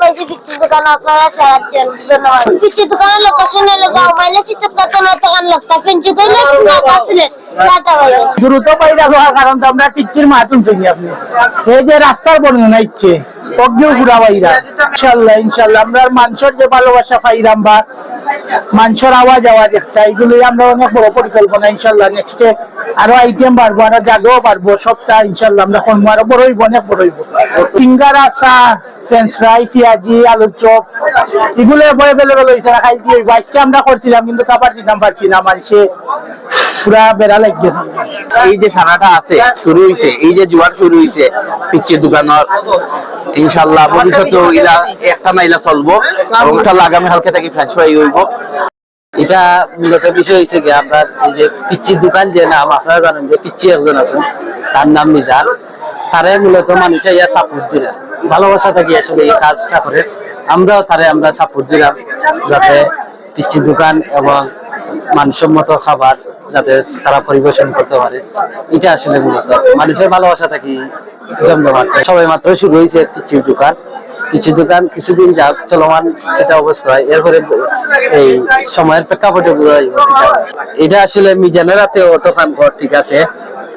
পাইছি দোকান আপনারা ধন্যবাদ দোকানের লোকেশন দোকান ভাই দ্রুত পাইরা হওয়ার কারণ তো আমরা পিচ্ছির আপনি। এই যে রাস্তার বর্ণনা ইচ্ছে অজ্ঞ ঘুরা ইনশাল্লাহ ইনশাল্লাহ আমরা মানুষের যে ভালোবাসা পাইরাম বা মানুষের আওয়াজ আওয়াজ একটা এগুলো আমরা অনেক বড় পরিকল্পনা ইনশাল্লাহ নেক্সটে আরও আইটেম বাড়বো, আরও জায়গাও বাড়বো সপ্তাহ ইনশাল্লাহ আমরা কর্ম আরও বড় হইব, অনেক বড় হইব। সিঙ্গারা ফ্রেঞ্চ ফ্রাই, পেঁয়াজি, আলুর চপ এগুলো অ্যাভেলেবেল হয়েছে না হইব। আজকে আমরা করছিলাম, কিন্তু খাবার দিতাম পারছি না মানুষে পুরা বেড়া এই যে সারাটা আছে, শুরু এই যে জোয়ার শুরু দোকানের, ইনশাল্লাহ ভবিষ্যতে একটা না ইলা চলবো ইনশাল্লাহ আগামী কালকে থেকে ফ্রেঞ্চ ফ্রাই হইব। এটা মূলত বিষয় হয়েছে কি আপনার এই যে পিচ্ছির দোকান যে নাম, আপনারা জানেন যে পিচ্ছি একজন আছেন, তার নাম মিজান। তারে মূলত মানুষে ইয়া সাপোর্ট দিলাম ভালোবাসা থাকি আসলে এই কাজটা করে। আমরাও তারে আমরা সাপোর্ট দিলাম যাতে পিচ্ছির দোকান এবং মানসম্মত খাবার যাতে তারা পরিবেশন করতে পারে। এটা আসলে মূলত। মানুষের ভালোবাসা থাকি সবাই মাত্র শুরু হয়েছে পিচ্ছির দোকান। পিচ্ছির দোকান কিছুদিন যাক চলমান এটা অবস্থা হয়। এরপরে এই সময়ের প্রেক্ষাপটে এটা আসলে মিজানের হাতেও দোকান ঘর ঠিক আছে।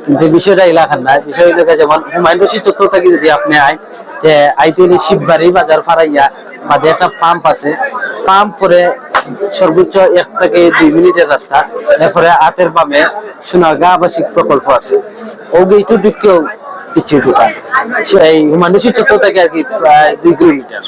কিন্তু বিষয়টা এলাকার নাই বিষয় গিয়ে যেমন হুমায়ুন রশিদ চত্বর থেকে যদি আপনি আয়, যে আইতুলি শিববাড়ি বাজার ফারাইয়া বাদে একটা পাম্প আছে। পাম্প করে সর্বোচ্চ এক থেকে দুই মিনিটের রাস্তা, এরপরে হাতের বামে সোনারগাঁ আবাসিক প্রকল্প আছে। ওগে একটু ঢুকেও পিছিয়ে দোকান সেই হুমায়ুন রশিদ চত্বর থেকে আর কি প্রায় দুই কিলোমিটার।